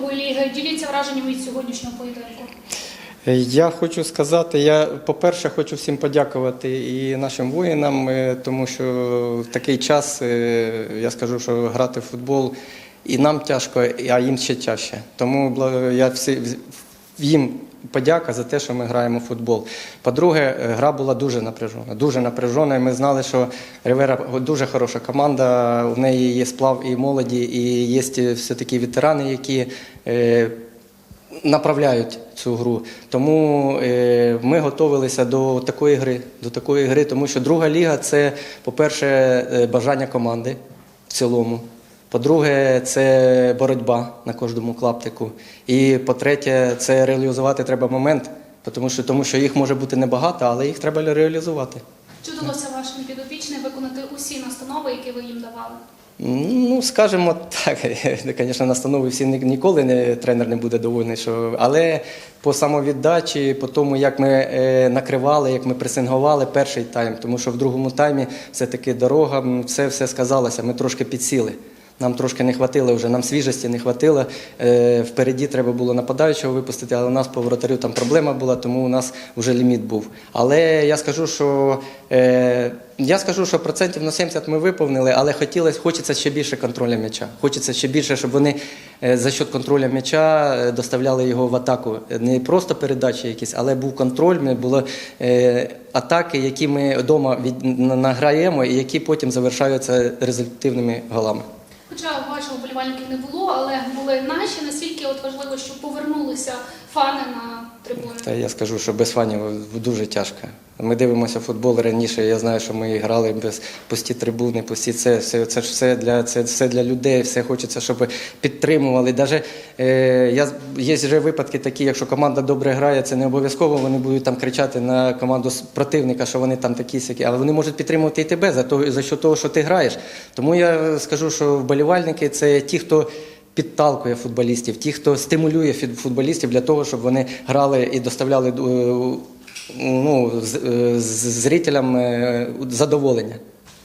другої ліги. Діліться враженнями від сьогоднішнього поєдинку. Я хочу сказати, я по-перше хочу всім подякувати і нашим воїнам, е, тому що в такий час е, я скажу, що грати в футбол і нам тяжко, а їм ще тяжче. Тому я всі їм подяка за те, що ми граємо в футбол. По-друге, е, гра була дуже напряжена, дуже напряжена. І ми знали, що Ривера дуже хороша команда. У неї є сплав і молоді, і є все такі ветерани, які. е, направляють цю гру. Тому е, ми готувалися до такої гри, до такої гри, тому що друга ліга це, по-перше, е, бажання команди в цілому. По-друге, це боротьба на кожному клаптику. І по-третє, це реалізувати треба момент, тому що, тому що їх може бути небагато, але їх треба реалізувати. Чи вдалося вашим підопічним виконати усі настанови, які ви їм давали? Ну, скажімо так, звісно, настанови всі ніколи не, тренер не буде довольний, що, але по самовіддачі, по тому, як ми е, накривали, як ми пресингували перший тайм, тому що в другому таймі все-таки дорога, все, все сказалося, ми трошки підсіли. Нам трошки не хватило вже, нам свіжості не хватило. Е, впереді треба було нападаючого випустити, але у нас по воротарю там проблема була, тому у нас вже ліміт був. Але я скажу, що е, я скажу, що процентів на 70 ми виповнили, але хотілося, хочеться ще більше контроля м'яча. Хочеться ще більше, щоб вони е, за счет контроля м'яча доставляли його в атаку. Не просто передачі якісь, але був контроль, були атаки, які ми вдома від, награємо і які потім завершаються результативними голами. Хоча бачимо, вболівальників не було, але були наші. Наскільки от важливо, що повернулися фани на трибуни? Та я скажу, що без фанів дуже тяжко. Ми дивимося футбол раніше. Я знаю, що ми грали без пусті трибуни, пусті це, все, це ж все для це все для людей. Все хочеться, щоб підтримували. Даже е, я є вже випадки такі, якщо команда добре грає, це не обов'язково. Вони будуть там кричати на команду противника, що вони там такі сякі, але вони можуть підтримувати і тебе за того, за що того, що ти граєш. Тому я скажу, що вболівальники це ті, хто підталкує футболістів, ті, хто стимулює футболістів для того, щоб вони грали і доставляли е, ну, з- е, з- зрителям е, задоволення.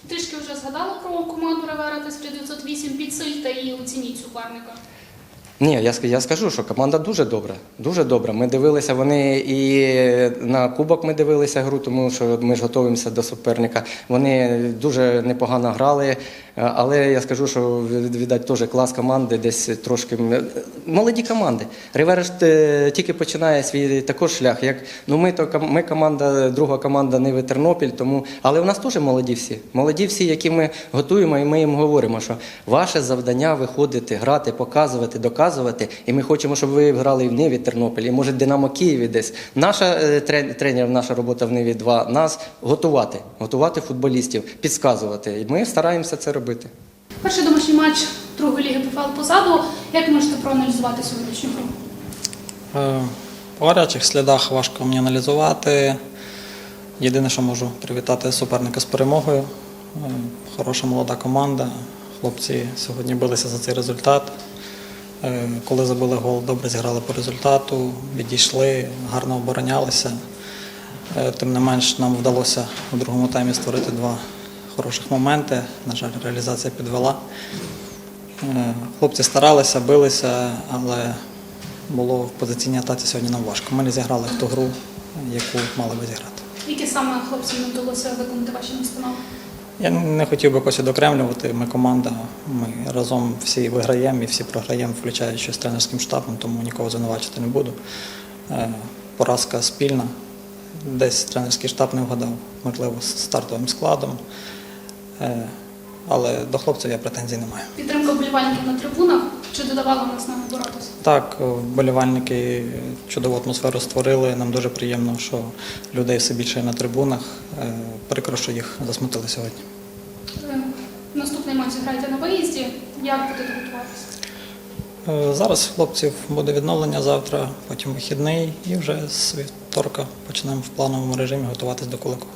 Трішки вже згадали про команду Ревера 1908. Підсильте і оцініть суперника. Ні, я, я скажу, що команда дуже добра. Дуже добра. Ми дивилися, вони і на кубок ми дивилися гру, тому що ми ж готуємося до суперника. Вони дуже непогано грали, але я скажу, що від- віддать теж клас команди, десь трошки молоді команди. Ривера е, тільки починає свій також шлях. Як ну ми то ми команда, друга команда Ниви Тернопіль, тому але у нас теж молоді всі. Молоді всі, які ми готуємо, і ми їм говоримо, що ваше завдання виходити, грати, показувати, доказувати. І ми хочемо, щоб ви грали і в Ниві Тернопіль, і може Динамо Києві десь. Наша е, тренер, наша робота в Ниві 2 нас готувати, готувати футболістів, підказувати. І ми стараємося це робити. Перший домашній матч другої ліги ПФЛ позаду. Як можете проаналізувати сьогоднішню гру? Е, По гарячих слідах важко мені аналізувати. Єдине, що можу привітати суперника з перемогою. Е, Хороша молода команда. Хлопці сьогодні билися за цей результат. Е, Коли забили гол, добре зіграли по результату, відійшли, гарно оборонялися. Е, Тим не менш, нам вдалося у другому таймі створити два хороших моменти. На жаль, реалізація підвела. Е, Хлопці старалися, билися, але було в позиційній атаці сьогодні нам важко. Ми не зіграли в ту гру, яку мали би зіграти. Які саме хлопцям не вдалося виконати ваші настанови? Я не хотів би когось докремлювати. Ми команда, ми разом всі виграємо і всі програємо, включаючи з тренерським штабом, тому нікого звинувачити не буду. Е, Поразка спільна. Десь тренерський штаб не вгадав, можливо, з стартовим складом. Е, Але до хлопців я претензій не маю. Підтримка вболівальників на трибунах чи додавала нас на боротися? Так, вболівальники чудову атмосферу створили. Нам дуже приємно, що людей все більше на трибунах. Е, Прикро, що їх засмутили сьогодні. Е, Наступний матч граєте на виїзді. Як будете готуватися? Е, Зараз хлопців буде відновлення завтра, потім вихідний, і вже з вівторка почнемо в плановому режимі готуватись до Куликова.